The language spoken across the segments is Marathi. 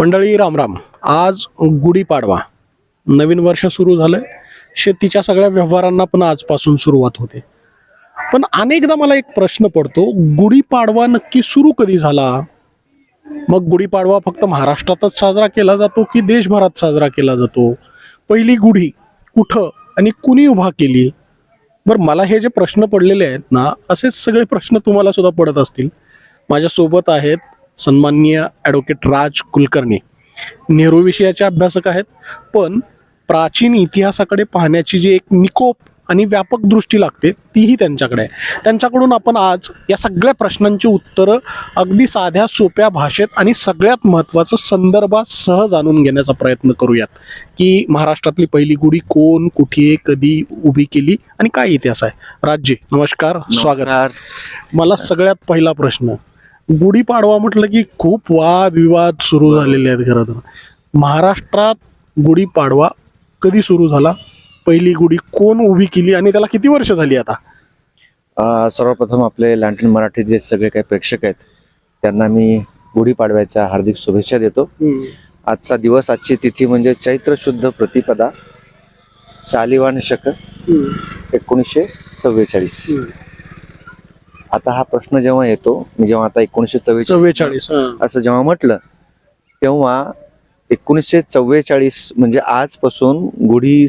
मंडळी रामराम आज गुढीपाडवा. नवीन वर्ष सुरू झालंय. शेतीच्या सगळ्या व्यवहारांना पण आजपासून सुरुवात होते. पण अनेकदा मला एक प्रश्न पडतो गुढीपाडवा नक्की सुरू कधी झाला? मग गुढीपाडवा फक्त महाराष्ट्रातच साजरा केला जातो की देशभरात साजरा केला जातो? पहिली गुढी कुठं आणि कुणी उभा केली? बरं मला हे जे प्रश्न पडलेले आहेत ना असेच सगळे प्रश्न तुम्हाला सुद्धा पडत असतील. माझ्यासोबत आहेत सन्माननीय ॲडव्होकेट राज कुलकर्णी. नेहरू विषयाचे अभ्यासक आहेत पण प्राचीन इतिहासाकडे पाहण्याची जी एक निकोप आणि व्यापक दृष्टी लागते तीही त्यांच्याकडे आहे. त्यांच्याकडून आपण आज या सगळ्या प्रश्नांची उत्तरं अगदी साध्या सोप्या भाषेत आणि सगळ्यात महत्त्वाचं संदर्भासह जाणून घेण्याचा प्रयत्न करूयात. की महाराष्ट्रातली पहिली गुढी कोण कुठे कधी उभी केली आणि काय इतिहास आहे? राज्य नमस्कार स्वागत. मला सगळ्यात पहिला प्रश्न गुढीपाडवा म्हटलं की खूप वाद विवाद सुरू झालेले आहेत खरं तर. महाराष्ट्रात गुढीपाडवा कधी सुरू झाला? पहिली गुढी कोण उभी केली आणि त्याला किती वर्ष झाली आता? अ, सर्वप्रथम आपले लँटन मराठी जे सगळे काही प्रेक्षक आहेत त्यांना मी गुढीपाडव्याच्या हार्दिक शुभेच्छा देतो. आजचा दिवस आजची तिथी म्हणजे चैत्र शुद्ध प्रतिपदा शालिवान शक एकोणीसशे चव्वेचाळीस. आता हा प्रश्न जेव्हा येतो मी जेव्हा आता एकोणीसशे चव्वेचाळीस चव्वेचाळीस असं जेव्हा म्हटलं तेव्हा एकोणीसशे चव्वेचाळीस म्हणजे आजपासून गुढी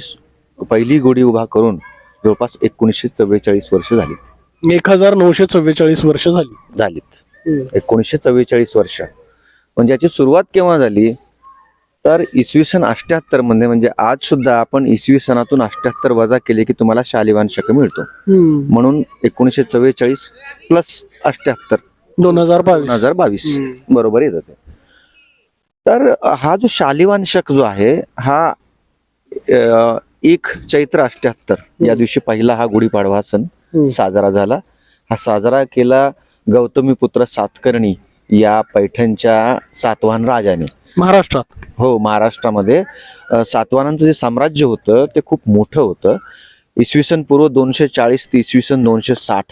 पहिली गुढी उभा करून जवळपास एकोणीसशे चव्वेचाळीस वर्ष झाली एक हजार नऊशे चव्वेचाळीस वर्ष झाली. झालीत. एकोणीसशे चव्वेचाळीस वर्ष. म्हणजे याची सुरुवात केव्हा झाली? तर इसवी सन अठ्याहत्तरमध्ये म्हणजे आज सुद्धा आपण इसवी सनातून अठ्याहत्तर वजा केले की तुम्हाला शालिवान शक मिळतो. म्हणून एकोणीसशे चव्वेचाळीस प्लस अठ्याहत्तर. दोन हजार दोन बावीस हजार बावीस. बरोबर येत तर हा जो शालिवान शक जो आहे हा एक चैत्र अठ्याहत्तर या दिवशी पहिला हा गुढीपाडवा सण. साजरा झाला. हा साजरा केला गौतमी पुत्र सातकर्णी. या पैठणच्या सातवाहन राजाने. महाराष्ट्रात. हो महाराष्ट्रामध्ये अ, सातवाहनांचं जे साम्राज्य होतं ते खूप मोठं होतं. इसवी सन पूर्व दोनशे चाळीस ते इसवी सन दोनशे साठ.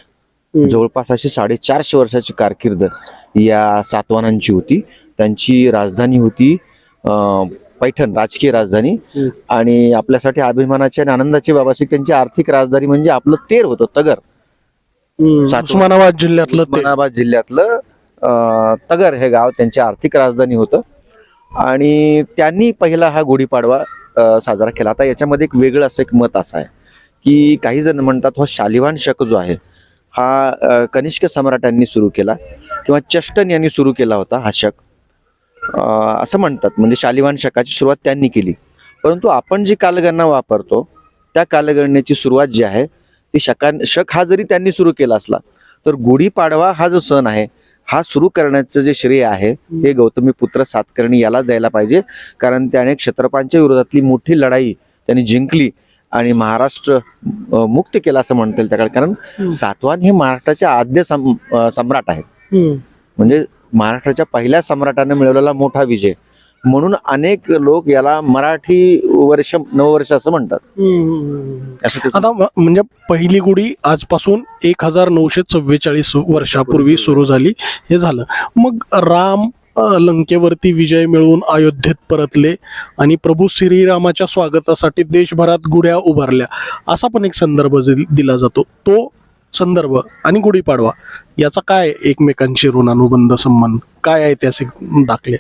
जवळपास अशी साडेचारशे वर्षाची कारकीर्द या सातवाहनांची होती. त्यांची राजधानी होती अं, पैठण राजकीय राजधानी. हम्म. आणि आपल्यासाठी अभिमानाची आणि आनंदाची बाब अशी त्यांची आर्थिक राजधानी म्हणजे आपलं तेर होतं तगर. हम्म. सातवा- उस्मानाबाद जिल्ह्यातलं ते उस्मानाबाद जिल्ह्यातलं तगर हे गाव त्यांची आर्थिक राजधानी होतं. आणि त्यांनी पहिला हा गुढीपाडवा साजरा केला. आता याच्यामध्ये एक वेगळं असं एक मत असं आहे की काही जण म्हणतात हा शालिवान शक जो आहे हा कनिष्क सम्राटांनी सुरू केला किंवा चष्टन यांनी सुरू केला होता हा शक. असं म्हणतात. म्हणजे शालिवान शकाची सुरुवात त्यांनी केली. परंतु आपण जी कालगणना वापरतो त्या कालगणनेची सुरुवात जी आहे ती शकां शक हा जरी त्यांनी सुरू केला असला तर गुढीपाडवा हा जो सण आहे हा सुरू करण्याचं जे श्रेय आहे हे गौतमी पुत्र सातकर्णी याला द्यायला पाहिजे. कारण त्याने क्षत्रपांच्या विरोधातली मोठी लढाई त्यांनी जिंकली आणि महाराष्ट्र मुक्त केला असं म्हणता येईल त्या काळात कारण हम्म. सातवाहन हे महाराष्ट्राचे आद्य सम्राट आहेत. म्हणजे महाराष्ट्राच्या पहिल्या सम्राटाने मिळवलेला मोठा विजय. म्हणून अनेक लोक याला मराठी वर्ष नववर्ष असं म्हणतात. असं आता म्हणजे पहिली गुढी आजपासून एक हजार नऊशे चव्वेचाळीस वर्षापूर्वी सुरू झाली. हे झालं. मग राम लंकेवरती विजय मिळवून अयोध्येत परतले आणि प्रभू श्रीरामाच्या स्वागतासाठी देशभरात गुढ्या उभारल्या. असा पण एक संदर्भ दिला जातो. तो संदर्भ आणि गुढीपाडवा याचा काय एकमेकांशी ऋणानुबंध संबंध? काय ऐतिहासिक दाखले?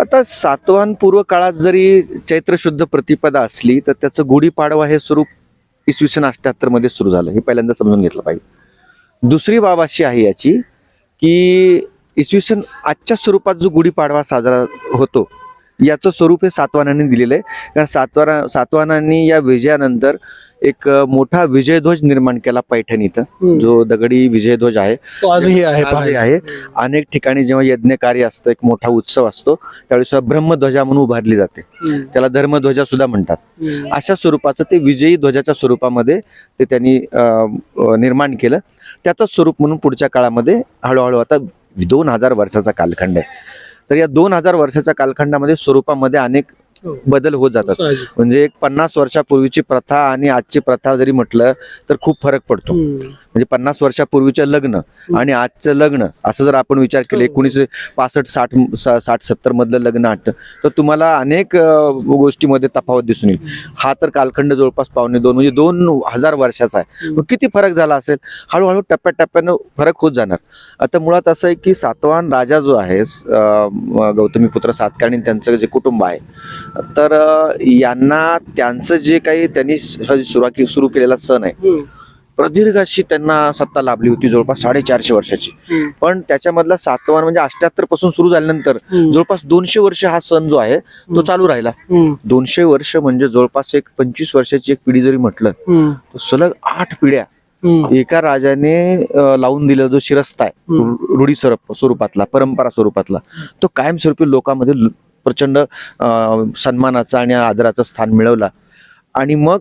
आता सातवाहन पूर्व काळात जरी चैत्र शुद्ध प्रतिपदा असली तर त्याचं गुढीपाडवा हे स्वरूप इसवी सन अठ्याहत्तरमध्ये सुरू झालं. हे पहिल्यांदा समजून घेतलं पाहिजे. दुसरी बाब अशी आहे याची की इसवी सन आजच्या स्वरूपात जो गुढीपाडवा साजरा होतो याचं स्वरूप हे सातवाहनांनी दिलेलं आहे. कारण सातवारा सातवाहनांनी या विजयानंतर एक मोठा विजयध्वज निर्माण केला पैठण इथं जो दगडी विजयध्वज आहे तो आजही आहे. आहे अनेक ठिकाणी जेव्हा यज्ञ कार्य असतं एक मोठा उत्सव असतो त्यावेळी सुद्धा ब्रह्मध्वजा म्हणून उभारली जाते. त्याला धर्मध्वजा सुद्धा म्हणतात. अशा स्वरूपाचं ते विजयी ध्वजाच्या स्वरूपामध्ये ते त्यांनी निर्माण केलं त्याचं स्वरूप म्हणून पुढच्या काळामध्ये हळूहळू आता दोन हजार वर्षाचा कालखंड आहे तर या दोन हजार वर्षाच्या कालखंडामध्ये स्वरूपामध्ये अनेक. बदल होत जातात. म्हणजे एक पन्नास वर्षापूर्वीची प्रथा आणि आजची प्रथा जरी म्हटलं तर खूप फरक पडतो. म्हणजे पन्नास वर्षापूर्वीचं लग्न आणि आजचं लग्न असं जर आपण विचार केले हो. एकोणीसशे पासष्ट साठ साठ सत्तर मधलं लग्न आठतं तर तुम्हाला अनेक गोष्टीमध्ये तफावत दिसून येईल हा तर कालखंड जवळपास पावणे दोन म्हणजे दोन हजार वर्षाचा आहे. मग किती फरक झाला असेल हळूहळू टप्प्याटप्प्यानं फरक होत जाणार आता मुळात असं आहे की सातवान राजा जो आहे अं, गौतमीपुत्र सातकर्णी त्यांचं जे कुटुंब आहे तर यांना त्यांचं जे काही त्यांनी सुरुवात सुरू केलेला सण आहे. प्रदीर्घ अशी त्यांना सत्ता लाभली होती जवळपास साडेचारशे वर्षाची. पण त्याच्यामधला सातवान म्हणजे अष्ट्याहत्तरपासून सुरू झाल्यानंतर. जवळपास दोनशे वर्ष हा सण जो आहे तो. चालू राहिला. दोनशे वर्ष म्हणजे जवळपास एक पंचवीस वर्षाची एक पिढी जरी म्हटलं. तर सलग आठ पिढ्या. एका राजाने लावून दिला जो शिरस्ता आहे रूढी स्वरूप स्वरूपातला परंपरा स्वरूपातला तो कायमस्वरूपी लोकांमध्ये प्रचंड सन्मानाचा आणि आदराचं स्थान मिळवला. आणि मग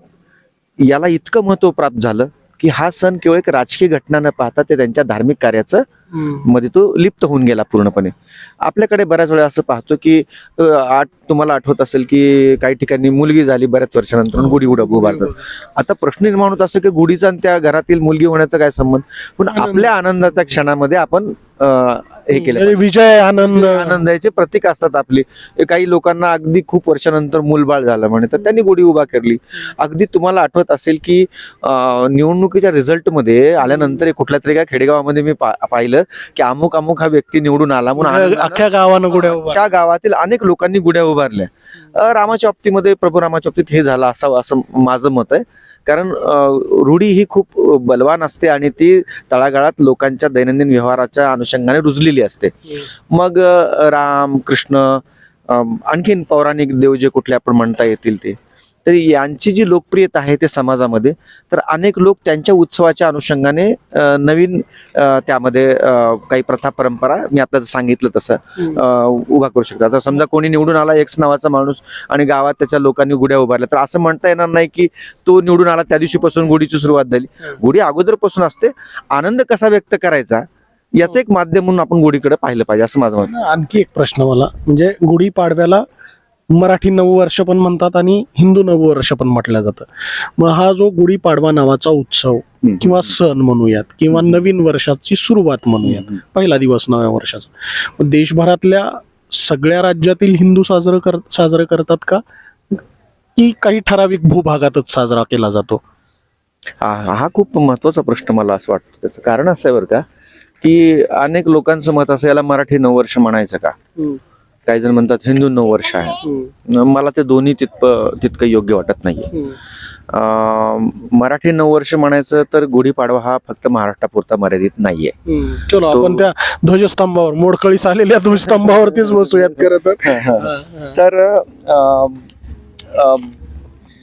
याला इतकं महत्त्व प्राप्त झालं की हा सण केवळ एक राजकीय घटना न पाहता ते त्यांच्या धार्मिक कार्याचं. मध्ये तो लिप्त होऊन गेला पूर्णपणे. आपल्याकडे बऱ्याच वेळा असं पाहतो की आठ तुम्हाला आठवत असेल की काही ठिकाणी मुलगी झाली बऱ्याच वर्षानंतर गुढी उडा उभारतात. आता प्रश्न निर्माण होत असं की गुढीचा आणि त्या घरातील मुलगी होण्याचा काय संबंध? पण. आपल्या आनंदाच्या क्षणामध्ये आपण हे केलं विजय आनंद. आनंदाचे प्रतीक असतात आपली. काही लोकांना अगदी खूप वर्षानंतर मूलबाळ झालं म्हणे तर त्यांनी गुढी उभा केली. अगदी तुम्हाला आठवत असेल की निवडणुकीच्या रिझल्टमध्ये आल्यानंतर कुठल्या तरी एका खेडेगावामध्ये मी पाहिलं की अमुक अमुक हा व्यक्ती निवडून आला म्हणून अख्ख्या गावानं गुड्या त्या गावातील अनेक लोकांनी गुढ्या उभारल्या. रामाच्या बाबतीमध्ये प्रभू रामाच्या बाबतीत हे झालं असावं असं माझं मत आहे. कारण रूढी ही खूप बलवान असते आणि ती तळागाळात लोकांच्या दैनंदिन व्यवहाराच्या अनुषंगाने रुजलेली असते. मग राम कृष्ण आणखीन पौराणिक देव जे कुठले आपण म्हणता येतील ते. तर यांची जी लोकप्रियता आहे ते समाजामध्ये तर अनेक लोक त्यांच्या उत्सवाच्या अनुषंगाने नवीन त्यामध्ये काही प्रथा परंपरा मी आता सांगितलं तसं उभा करू शकतात आता समजा कोणी निवडून आला एक्स नावाचा माणूस आणि गावात त्याच्या लोकांनी गुढ्या उभारल्या तर असं म्हणता येणार नाही की तो निवडून आला त्या दिवशीपासून गुढीची सुरुवात झाली. गुढी अगोदरपासून असते. आनंद कसा व्यक्त करायचा? याचं एक माध्यम म्हणून आपण गुढीकडे पाहिलं पाहिजे असं माझं मत. आणखी एक प्रश्न मला म्हणजे गुढी पाडव्याला मराठी नववर्ष पण म्हणतात आणि हिंदू नववर्ष पण म्हटलं जातं. मग हा जो गुढी पाडवा नावाचा उत्सव किंवा सण म्हणूयात किंवा नवीन वर्षाची सुरुवात म्हणूयात पहिला दिवस नव्या वर्षाचा. देशभरातल्या सगळ्या राज्यातील हिंदू साजरं कर साजरं करतात का? की काही ठराविक भूभागातच साजरा केला जातो? हा हा खूप महत्त्वाचा प्रश्न मला असं वाटतं त्याचं. कारण असं आहे बरं का की अनेक लोकांचं मत असं याला मराठी नववर्ष म्हणायचं का? काही जण म्हणतात हिंदू नववर्ष आहे. मला ते दोन्ही तितप तितकं योग्य वाटत नाहीये. मराठी नववर्ष म्हणायचं तर गुढीपाडवा हा फक्त महाराष्ट्रापुरता मर्यादित नाहीये. चलो आपण त्या ध्वजस्तंभावर मोडकळीस आलेल्या ध्वजस्तंभावरतीच बसूयात खरं तर.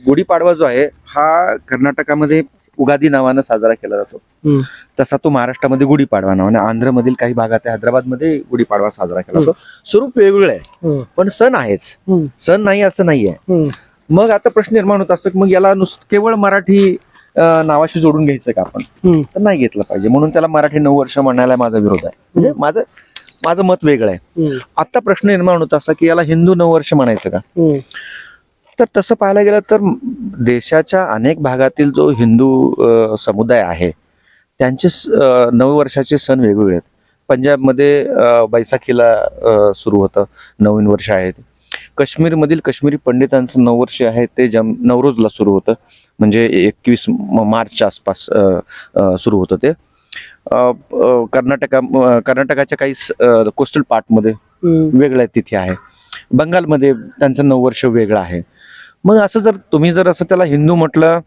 गुढीपाडवा जो आहे हा कर्नाटकामध्ये उगादी नावानं साजरा केला जातो. तसा तो महाराष्ट्रामध्ये गुढीपाडवा नावाने आंध्रमधील काही भागात हैदराबादमध्ये गुढीपाडवा साजरा केला जातो. स्वरूप वेगवेगळं आहे. पण सण आहेच. सण नाही असं नाहीये. मग आता प्रश्न निर्माण होत असतो की मग याला नुसतं केवळ मराठी नावाशी जोडून घ्यायचं का आपण. तर नाही घेतलं पाहिजे. म्हणून त्याला मराठी नववर्ष म्हणायला माझा विरोध आहे. म्हणजे माझं माझं मत वेगळं आहे. आता प्रश्न निर्माण होत असा की याला हिंदू नववर्ष म्हणायचं का. तर तसं पाहायला गेलं तर देशाच्या अनेक भागातील जो हिंदू समुदाय आहे त्यांचे अ, नववर्षाचे सण वेगवेगळे आहेत. पंजाबमध्ये बैसाखीला सुरू होतं. नवीन वर्ष आहे ते. काश्मीरमधील काश्मीरी पंडितांचं नववर्ष आहे ते जम नवरोजला सुरू होतं. म्हणजे एकवीस मार्चच्या आसपास सुरू होतं ते. कर्नाटका कर्नाटकाच्या काही कोस्टल पार्टमध्ये. वेगळ्या तिथी आहे. बंगालमध्ये त्यांचं नववर्ष वेगळं आहे. मग असं जर तुम्ही जर असं त्याला हिंदू म्हटलं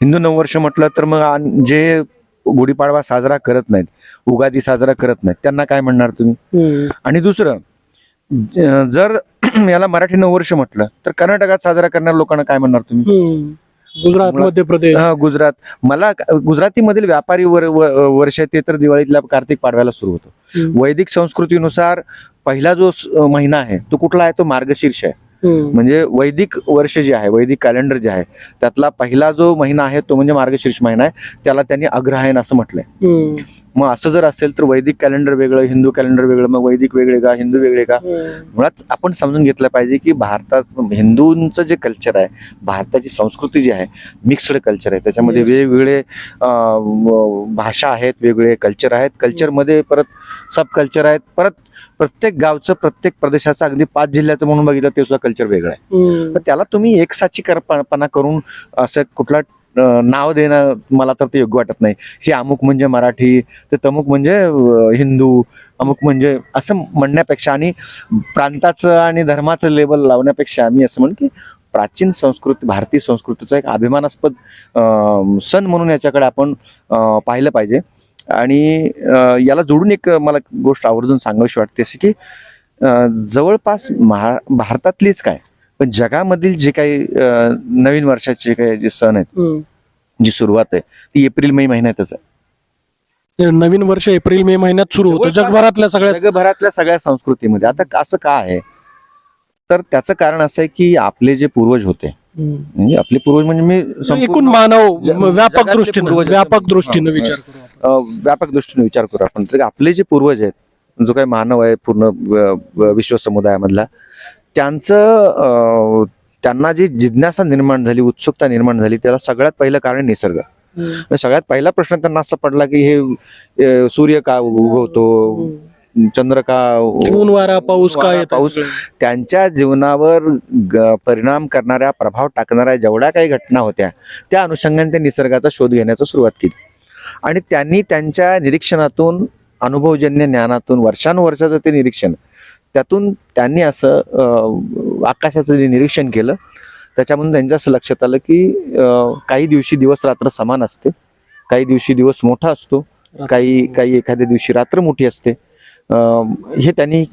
हिंदू नववर्ष म्हटलं तर मग जे गुढीपाडवा साजरा करत नाहीत उगादी साजरा करत नाहीत त्यांना काय म्हणणार तुम्ही. आणि दुसरं जर याला मराठी नववर्ष म्हटलं तर कर्नाटकात साजरा करणाऱ्या लोकांना काय म्हणणार तुम्ही. गुजरात मध्य प्रदेश हा, गुजरात मला गुजरातीमधील व्यापारी वर, वर्ष ते तर दिवाळीतल्या कार्तिक पाडव्याला सुरू होतो. वैदिक संस्कृतीनुसार पहिला जो महिना आहे तो कुठला आहे तो मार्गशीर्ष आहे. म्हणजे वैदिक वर्ष जे आहे वैदिक कॅलेंडर जे आहे त्यातला पहिला जो महिना आहे तो म्हणजे मार्गशीर्ष महिना आहे. त्याला त्यांनी अग्रहायण असं म्हटलंय. मग असं जर असेल तर वैदिक कॅलेंडर वेगळं हिंदू कॅलेंडर वेगळं मग वैदिक वेगळे का हिंदू वेगळे का? मुळात आपण समजून घेतलं पाहिजे की भारतात हिंदूंचं जे कल्चर आहे भारताची संस्कृती जी आहे मिक्स्ड कल्चर आहे. त्याच्यामध्ये. वेगवेगळे भाषा आहेत वेगवेगळे कल्चर आहेत. कल्चरमध्ये परत सब कल्चर आहेत. परत प्रत्येक गावचं प्रत्येक प्रदेशाचं अगदी पाच जिल्ह्याचं म्हणून बघितलं ते सुद्धा कल्चर वेगळं आहे. त्याला तुम्ही एकसाची करपणा करून असं कुठला नाव देणं मला तर ते योग्य वाटत नाही. हे अमुक म्हणजे मराठी ते तमुक म्हणजे हिंदू अमुक म्हणजे असं म्हणण्यापेक्षा आणि प्रांताचं आणि धर्माचं लेबल लावण्यापेक्षा मी असं म्हण की प्राचीन संस्कृती भारतीय संस्कृतीचा एक अभिमानास्पद सण म्हणून याच्याकडे आपण पाहिलं पाहिजे. आणि याला जोडून एक मला गोष्ट आवर्जून सांगावीशी वाटते अशी की जवळपास महा भारतातलीच काय पण जगामधील जे काही नवीन वर्षाचे जे काही जे सण आहेत जी सुरुवात आहे ती एप्रिल मे महिन्यातच आहे. नवीन वर्ष एप्रिल मे महिन्यात सुरू होतं जगभरातल्या सगळ्या जगभरातल्या सगळ्या संस्कृतीमध्ये. आता असं का आहे? तर त्याचं कारण असं आहे की आपले जे पूर्वज होते म्हणजे आपले पूर्वज म्हणजे मी संपूर्ण- एकूण मानव व्यापक दृष्टीनं व्यापक दृष्टीनं. विचार करू आपण. अ, व्यापक दृष्टीने विचार करू आपण. तर आपले जे पूर्वज आहेत जो काही मानव आहे पूर्ण विश्व समुदायामधला त्यांचं त्यांना जी जिज्ञासा निर्माण झाली उत्सुकता निर्माण झाली त्याला सगळ्यात पहिलं कारण निसर्ग. सगळ्यात पहिला प्रश्न त्यांना असा पडला की हे सूर्य का उगवतो? चंद्र का ऊन वारा पाऊस काय पाऊस. त्यांच्या जीवनावर परिणाम करणाऱ्या प्रभाव टाकणाऱ्या जेवढ्या काही घटना होत्या त्या अनुषंगाने त्या निसर्गाचा शोध घेण्याचा सुरुवात केली. आणि त्यांनी त्यांच्या निरीक्षणातून अनुभवजन्य ज्ञानातून वर्षानुवर्षाचं ते निरीक्षण त्यातून त्यांनी असं आकाशाचं जे निरीक्षण केलं त्याच्यामधून त्यांच्या असं लक्षात आलं की काही दिवशी दिवस रात्र समान असते. काही दिवशी दिवस मोठा असतो. काही काही एखाद्या दिवशी रात्र मोठी असते. हे त्यांनी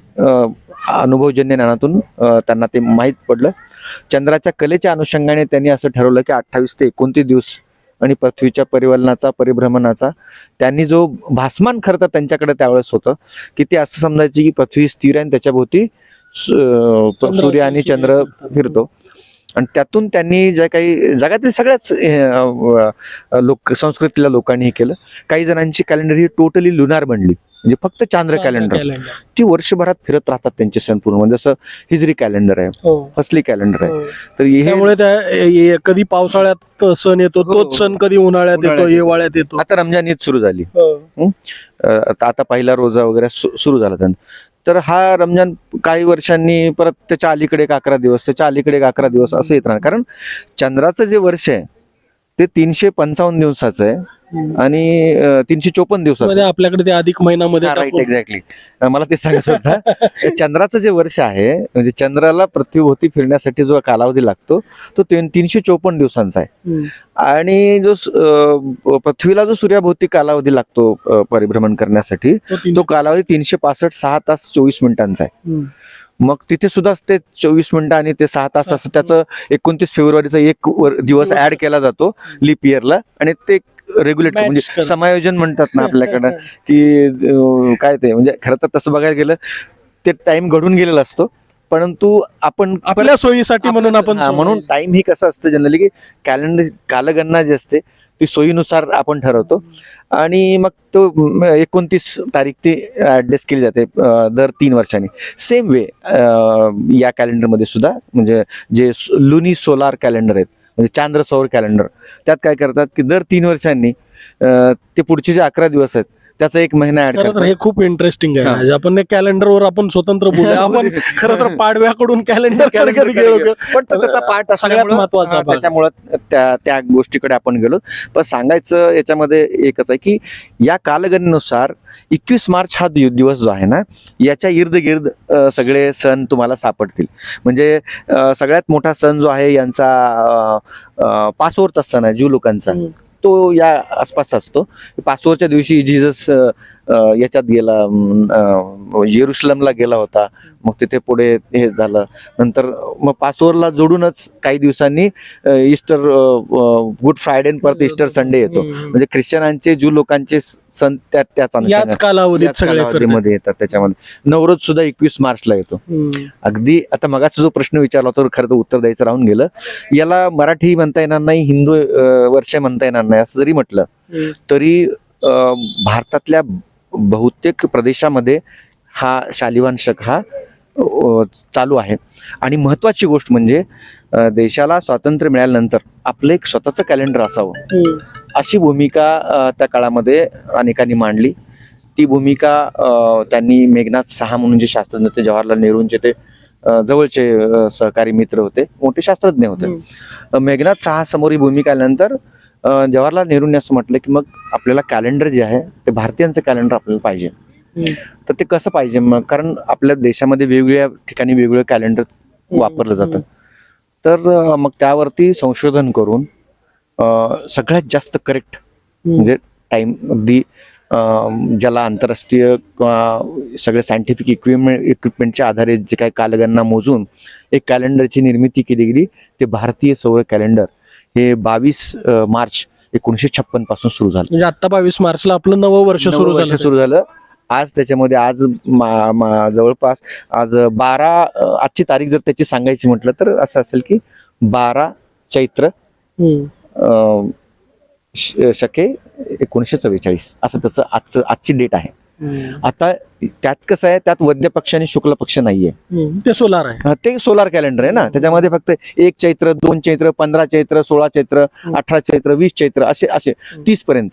अनुभवजन्य ज्ञानातून त्यांना ते माहीत पडलं. चंद्राच्या कलेच्या अनुषंगाने त्यांनी असं ठरवलं की अठ्ठावीस ते एकोणतीस दिवस आणि पृथ्वीच्या परिवलनाचा परिभ्रमणाचा त्यांनी जो भासमान खरं तर त्यांच्याकडे त्यावेळेस होतं की ते असं समजायचे की पृथ्वी स्थिर आहे आणि त्याच्याभोवती सूर्य आणि चंद्र. फिरतो. आणि त्यातून त्यांनी ज्या काही जगातील सगळ्याच लोक संस्कृतीला लोकांनी हे केलं. काही जणांची कॅलेंडर ही टोटली लुनार बनली. म्हणजे फक्त चांद्र कॅलेंडर ती वर्षभरात फिरत राहतात त्यांचे सण पूर्ण. म्हणजे जसं हिजरी कॅलेंडर आहे हो. फसली कॅलेंडर आहे. हो. तर कधी पावसाळ्यात सण येतो हो, तोच सण कधी उन्हाळ्यात येतो. हिवाळ्यात येतो. आता रमजान ईद सुरू झाली. आता आता पहिला रोजा वगैरे सुरू झाला तर हा रमजान काही वर्षांनी परत त्याच्या अलीकडे एक अकरा दिवस त्याच्या अलीकडे एक अकरा दिवस असं येत राहणार. कारण चंद्राचं जे वर्ष आहे ते तीनशे पंचावन्न दिवसाचं आहे. आणि तीनशे चोपन्नमध्ये आपल्याकडे ते अधिक महिन्यामध्ये राईट एक्झॅक्टली मला ते सांगायचं होतं. चंद्राचं जे वर्ष आहे म्हणजे चंद्राला पृथ्वीभोवती फिरण्यासाठी जो कालावधी लागतो तो तीन- तीनशे चोपन्न दिवसांचा आहे. आणि जो पृथ्वीला जो सूर्याभोवती कालावधी लागतो परिभ्रमण करण्यासाठी तो कालावधी तीनशे पासष्ट सहा तास चोवीस मिनिटांचा आहे. मग तिथे सुद्धा ते चोवीस मिनिटं आणि ते सहा तास असं त्याचं एकोणतीस फेब्रुवारीचा एक दिवस ऍड केला जातो लिप इयरला आणि ते रेग्युलेट म्हणजे. समायोजन म्हणतात ना आपल्याकडं की काय ते म्हणजे खरं तर तसं बघायला गेलं ते टाइम घडून गेलेला असतो. परंतु आपण आपल्या सोयीसाठी म्हणून आपण म्हणून टाइम ही कसं असतं जनरली की कॅलेंडर कालगणना जी असते ती सोयीनुसार आपण ठरवतो. आणि मग तो एकोणतीस तारीख ती ऍडजस्ट केली जाते दर तीन वर्षांनी. सेम वे या कॅलेंडरमध्ये सुद्धा म्हणजे जे लुनी सोलार कॅलेंडर आहेत म्हणजे चांद्र सौर कॅलेंडर त्यात काय करतात की दर तीन वर्षांनी ते पुढचे जे अकरा दिवस आहेत त्याचा एक महिना ऍड खरं तर करतात हे खूप इंटरेस्टिंग आहे. राज. आपण कॅलेंडरवर आपण स्वतंत्र बोलूया आपण खरं तर पाडव्याकडून कॅलेंडर कधी कडे गेलो. पण तो त्याचा पार्ट सगळ्यात महत्त्वाचा भाग. त्याच्यामुळं त्या त्या गोष्टीकडे आपण गेलो पण सांगायचं याच्यामध्ये एकच आहे की या कालगणनेनुसार एकवीस मार्च हा दि- दिवस जो आहे ना याच्या इर्द गिर्द अ, सगळे सण तुम्हाला सापडतील म्हणजे अ, सगळ्यात मोठा सण जो आहे यांचा पासोरचा सण आहे ज्यू लोकांचा हम्म. तो या आसपास असतो. पासोरच्या दिवशी जीजस याच्यात गेला येरुशलमला गेला होता. मग तिथे पुढे हे झालं. नंतर मग पासोरला जोडूनच काही दिवसांनी अ, ईस्टर गुड फ्रायडे परत ईस्टर संडे येतो. म्हणजे ख्रिश्चनांचे ज्यू लोकांचे सण त्या त्याच. कालावधीमध्ये येतात त्याच्यामध्ये. नवरोज सुद्धा एकवीस मार्चला येतो. अगदी आता मगाचा जो प्रश्न विचारला होता खरं तर उत्तर द्यायचं राहून गेलं. याला मराठी म्हणता येणार नाही हिंदू वर्ष म्हणता येणार नाही असं जरी म्हटलं. तरी भारतातल्या बहुतेक प्रदेशामध्ये हा शालिवान शक हा चालू आहे. आणि महत्वाची गोष्ट म्हणजे देशाला स्वातंत्र्य मिळाल्यानंतर आपलं एक स्वतःचं कॅलेंडर असावं. अशी भूमिका त्या काळामध्ये अनेकांनी मांडली. ती भूमिका त्यांनी मेघनाथ सहा म्हणून जे शास्त्रज्ञ होते जवाहरलाल नेहरूंचे ते जवळचे सहकारी मित्र होते मोठे शास्त्रज्ञ होते. मेघनाथ सहा समोर ही भूमिका आल्यानंतर जवाहरलाल नेहरूंनी असं म्हटलं की मग आपल्याला कॅलेंडर जे आहे ते भारतीयांचं कॅलेंडर आपल्याला पाहिजे. तर ते कसं पाहिजे? मग कारण आपल्या देशामध्ये वेगवेगळ्या ठिकाणी वेगवेगळं कॅलेंडर वापरलं जातं. तर मग त्यावरती संशोधन करून सगळ्यात जास्त करेक्ट म्हणजे टाइम अगदी ज्याला आंतरराष्ट्रीय किंवा सगळे सायंटिफिक इक्विपमेंट इक्विपमेंटच्या आधारे जे काही कालगणना मोजून एक कॅलेंडरची निर्मिती केली गेली ते भारतीय सौर कॅलेंडर हे बावीस मार्च एकोणीशे छप्पनपासून सुरू झालं. म्हणजे आता बावीस मार्चला आपलं नवं वर्ष सुरू झालं सुरू झालं. आज त्याच्यामध्ये आज मा- मा- जवळपास आज बारा आजची तारीख जर त्याची सांगायची म्हटलं तर असं असेल की बारा चैत्र शके एकोणीसशे चव्वेचाळीस. असं त्याचं आजचं आजची डेट आहे. आता त्यात कसं आहे त्यात वद्य पक्ष आणि शुक्ल पक्ष नाहीये. ते सोलार आहे. ते सोलार कॅलेंडर आहे ना. त्याच्यामध्ये फक्त एक चैत्र दोन चैत्र पंधरा चैत्र सोळा चैत्र अठरा चैत्र वीस चैत्र असे असे तीस पर्यंत.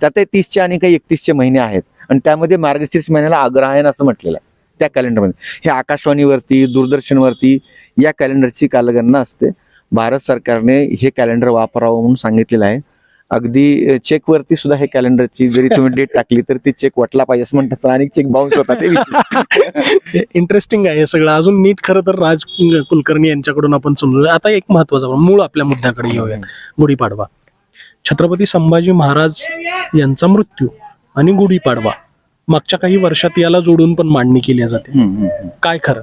त्यात तीसचे आणि काही एकतीसचे महिने आहेत. आणि त्यामध्ये मार्गशीर्ष महिन्याला अग्रहायण असं म्हटलेलं आहे. त्या कॅलेंडरमध्ये. हे आकाशवाणीवरती दूरदर्शनवरती या कॅलेंडरची कालगणना असते. भारत सरकारने हे कॅलेंडर वापरावं म्हणून सांगितलेलं आहे. अगदी चेकवरती सुद्धा हे कॅलेंडरची जरी तुम्ही डेट टाकली तर ती चेक वटला पाहिजे असं म्हणतात. आणि चेक बाउन्स होतात. इंटरेस्टिंग आहे सगळं. अजून नीट खरं तर राज कुलकर्णी यांच्याकडून आपण समजू आता एक महत्त्वाचा मूळ आपल्या मुद्द्याकडे येऊया गुढीपाडवा. छत्रपती संभाजी महाराज यांचा मृत्यू आणि गुढीपाडवा. मागच्या काही वर्षात याला जोडून पण मांडणी केली जाते. काय खरं?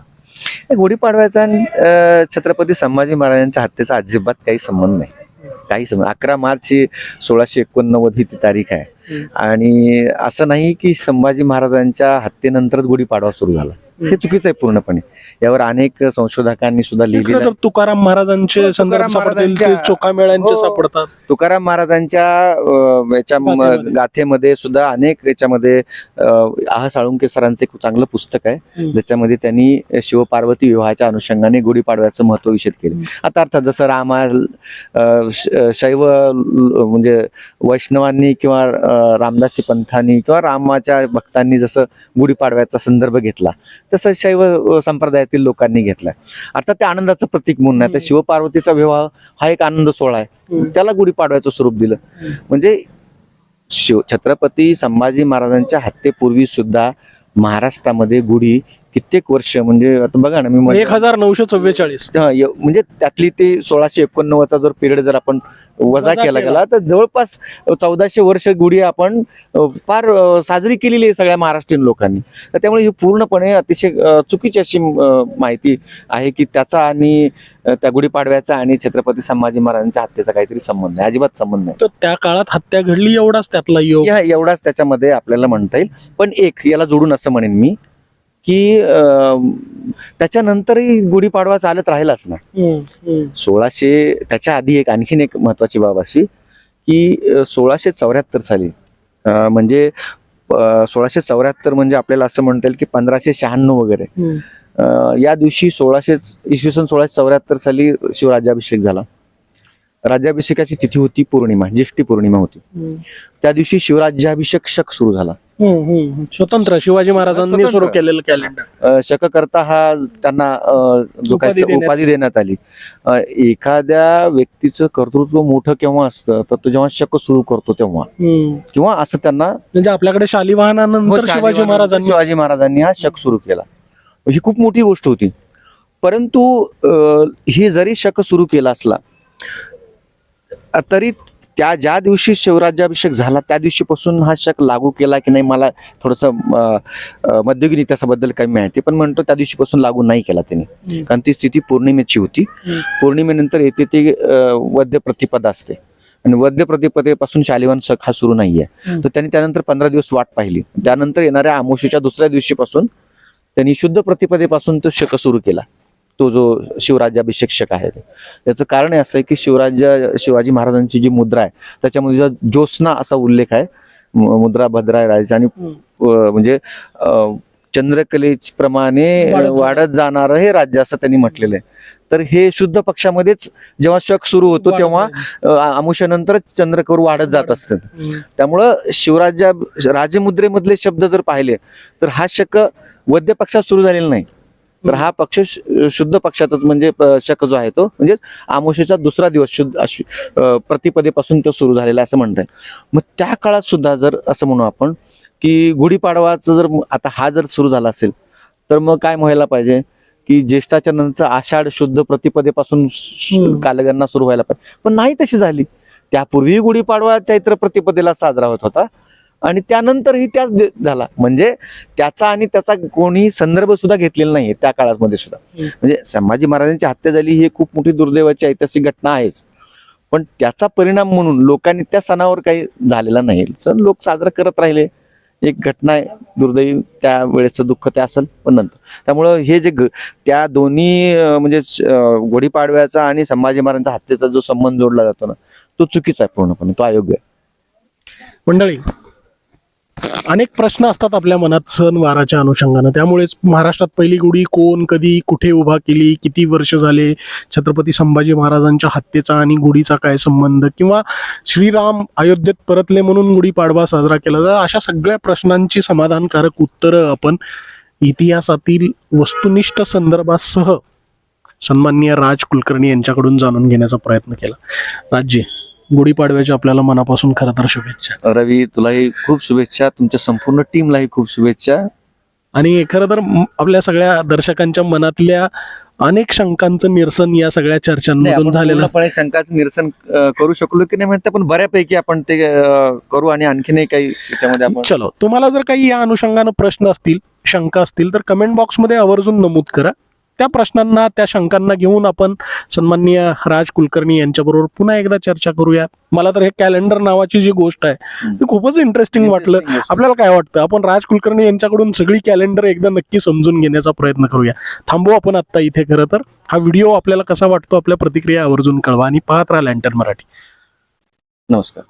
गुढीपाडव्याचा छत्रपती संभाजी महाराजांच्या हत्येचा अजिबात काही संबंध नाही. काही संबंध अकरा मार्च ही सोळाशे एकोणनव्वद ही ती तारीख आहे. आणि असं नाही की संभाजी महाराजांच्या हत्येनंतरच गुढीपाडवा सुरू झाला. हे चुकीचं आहे पूर्णपणे यावर अनेक संशोधकांनी सुद्धा खरं लिहिलेलं तर तुकाराम महाराजांचे हो, संदर्भ तुकाराम सापडतील ते महाराजांच्या- चोखामेळ्यांचे हो. सापडतात तुकाराम महाराजांच्या याच्या म- गाथेमध्ये. सुद्धा अनेक याच्यामध्ये अं, आह साळुंके सरांचं एक चांगलं पुस्तक आहे हम्म. ज्याच्यामध्ये त्यांनी शिवपार्वती विवाहाच्या अनुषंगाने गुढीपाडव्याचं महत्त्व विषद केलं. आता अर्थात जसं रामा अं, श- शैव ल- म्हणजे वैष्णवांनी किंवा अं, रामदासी पंथांनी किंवा रामाच्या भक्तांनी जसं गुढीपाडव्याचा संदर्भ घेतला तसं शैव संप्रदायातील लोकांनी घेतला अर्थात ते आनंदाचं प्रतीक म्हणून आहे तर. शिवपार्वतीचा विवाह हा एक आनंद सोहळा आहे. त्याला गुढीपाडव्याचं स्वरूप दिलं. म्हणजे शिव छत्रपती संभाजी महाराजांच्या हत्येपूर्वी सुद्धा महाराष्ट्रामध्ये गुढी कित्येक वर्ष म्हणजे आता बघा ना मी एक हजार नऊशे चव्वेचाळीस. हा, य- म्हणजे त्यातली ते सोळाशे एकोणनव्वदचा जर पिरियड जर आपण वजा वजा केला केला. गेला तर जवळपास चौदाशे वर्ष गुढी आपण अ, फार अ, साजरी केलेली आहे सगळ्या महाराष्ट्रीयन लोकांनी. तर त्यामुळे ही पूर्णपणे अतिशय अ, चुकीची अशी अ, माहिती आहे की त्याचा आणि अ, त्या गुढीपाडव्याचा आणि छत्रपती संभाजी महाराजांच्या हत्येचा काहीतरी संबंध नाही अजिबात संबंध नाही. तर त्या काळात हत्या घडली एवढाच त्यातला योग. या एवढाच त्याच्यामध्ये आपल्याला म्हणता येईल. पण एक याला जोडून असं म्हणेन मी की त्याच्यानंतरही गुढीपाडवा चालत राहिलाच ना. सोळाशे त्याच्या आधी एक आणखीन एक महत्वाची बाब अशी की सोळाशे चौऱ्याहत्तर साली म्हणजे सोळाशे चौऱ्याहत्तर म्हणजे आपल्याला असं म्हणता येईल की पंधराशे शहाण्णव वगैरे. या दिवशी सोळाशे इसवी सन सोळाशे चौऱ्याहत्तर साली शिवराज्याभिषेक झाला. राज्याभिषेकाची तिथी होती पौर्णिमा ज्येष्ठी पौर्णिमा होती. त्या दिवशी शिवराज्याभिषेक शक सुरू झाला. स्वतंत्र शिवाजी महाराजांनी. सुरू केलेलं कॅलेंडर अ, शककर्ता हा त्यांना जो काही उपाधी देण्यात आली. एखाद्या व्यक्तीचं कर्तृत्व मोठं केव्हा असतं तर तो जेव्हा शक सुरू करतो तेव्हा. किंवा असं त्यांना म्हणजे आपल्याकडे शालिवाहनानंतर शिवाजी महाराजांनी शिवाजी महाराजांनी हा शक सुरू केला. ही खूप मोठी गोष्ट होती. परंतु ही जरी शक सुरू केला असला तरी त्या ज्या दिवशी शिवराज्याभिषेक झाला त्या दिवशीपासून हा शक लागू केला की नाही मला थोडंसं मध्ययुगीन इतिहासाबद्दल काही माहिती पण म्हणतो त्या दिवशीपासून लागू नाही केला त्यांनी. कारण ती स्थिती पौर्णिमेची होती. पौर्णिमेनंतर येते ती वद्य प्रतिपदा असते आणि वद्य प्रतिपदेपासून शालिवान शक हा सुरू नाहीये हम्म. तर त्यांनी त्यानंतर पंधरा दिवस वाट पाहिली त्यानंतर येणाऱ्या आमोशीच्या दुसऱ्या दिवशीपासून त्यांनी शुद्ध प्रतिपदेपासून तो शक सुरू केला तो जो शिवराज्याभिषेक शक आहे. त्याचं कारण हे असं आहे की शिवराज्य शिवाजी महाराजांची जी मुद्रा आहे त्याच्यामध्ये जो ज्योत्स्ना असा उल्लेख आहे मुद्रा भद्रा राहायचं आणि म्हणजे चंद्रकलेप्रमाणे वाढत जाणार. हे राज्य असं त्यांनी म्हटलेलं आहे. तर हे शुद्ध पक्षामध्येच जेव्हा शक सुरू होतो तेव्हा अ, आमुष्यानंतर चंद्रकोर वाढत जात असतात. त्यामुळं शिवराज्या राजमुद्रेमधले शब्द जर पाहिले तर हा शक वद्य पक्षात सुरू झालेला नाही. तर हा पक्ष शुद्ध पक्षातच म्हणजे शक जो आहे तो म्हणजे आमोशेचा दुसरा दिवस शुद्ध प्रतिपदेपासून तो सुरू झालेला असं म्हणताय. मग त्या काळात सुद्धा जर असं म्हणू आपण की गुढीपाडवाचं जर आता हा जर सुरू झाला असेल तर मग काय व्हायला पाहिजे? की ज्येष्ठाच्या नंतर आषाढ शुद्ध प्रतिपदेपासून. कालगणना सुरू व्हायला पाहिजे. पण नाही तशी झाली. त्यापूर्वी गुढीपाडवा चैत्र प्रतिपदेला साजरा होत होता. आणि त्यानंतरही त्याच झाला. म्हणजे त्याचा आणि त्याचा कोणी संदर्भ सुद्धा घेतलेला नाहीये त्या काळामध्ये सुद्धा. म्हणजे संभाजी महाराजांची हत्या झाली ही खूप मोठी दुर्दैवाची ऐतिहासिक घटना आहेच. पण त्याचा परिणाम म्हणून लोकांनी त्या सणावर काही झालेला नाही. सण लोक साजरा करत राहिले. एक घटना आहे दुर्दैवी त्या वेळेचं दुःख ते असेल पण नंतर. त्यामुळं हे जे त्या दोन्ही म्हणजे अं, गुढीपाडव्याचा आणि संभाजी महाराजांच्या हत्येचा जो संबंध जोडला जातो ना तो चुकीचा आहे पूर्णपणे तो अयोग्य आहे. मंडळी अनेक प्रश्न असतात आपल्या मनात सण वाराच्या अनुषंगानं. त्यामुळेच महाराष्ट्रात पहिली गुढी कोण कधी कुठे उभा केली किती वर्ष झाले छत्रपती संभाजी महाराजांच्या हत्येचा आणि गुढीचा काय संबंध किंवा श्रीराम अयोध्येत परतले म्हणून गुढीपाडवा साजरा केला जातो अशा सगळ्या प्रश्नांची समाधानकारक उत्तरं आपण इतिहासातील वस्तुनिष्ठ संदर्भासह सन्माननीय राज कुलकर्णी यांच्याकडून जाणून घेण्याचा प्रयत्न केला. राज्य गुढीपाडव्याच्या आपल्याला मनापासून खरं तर शुभेच्छा. रवी तुलाही खूप शुभेच्छा. तुमच्या संपूर्ण टीमलाही खूप शुभेच्छा. आणि खरं तर आपल्या सगळ्या दर्शकांच्या मनातल्या अनेक शंकांचं निरसन या सगळ्या चर्चांमधून झालेलं. पूर्णपणे शंकाचं निरसन करू शकलो की नाही म्हणते पण बऱ्यापैकी आपण ते करू आणि आणखीनही काही त्याच्यामध्ये आपण चलो तुम्हाला जर काही या अनुषंगानं प्रश्न असतील शंका असतील तर कमेंट बॉक्समध्ये आवर्जून नमूद करा. त्या प्रश्नांना त्या शंकांना घेऊन आपण सन्माननीय राज कुलकर्णी यांच्याबरोबर पुन्हा एकदा चर्चा करूया. मला तर हे कॅलेंडर नावाची जी गोष्ट आहे ती खूपच इंटरेस्टिंग वाटलं. आपल्याला काय वाटतं? आपण राज कुलकर्णी यांच्याकडून सगळी कॅलेंडर एकदा नक्की समजून घेण्याचा प्रयत्न करूया. थांबू आपण आत्ता इथे खरं तर. हा व्हिडिओ आपल्याला कसा वाटतो? आपल्या प्रतिक्रिया आवर्जून कळवा आणि पाहत राहा लँटन मराठी. नमस्कार.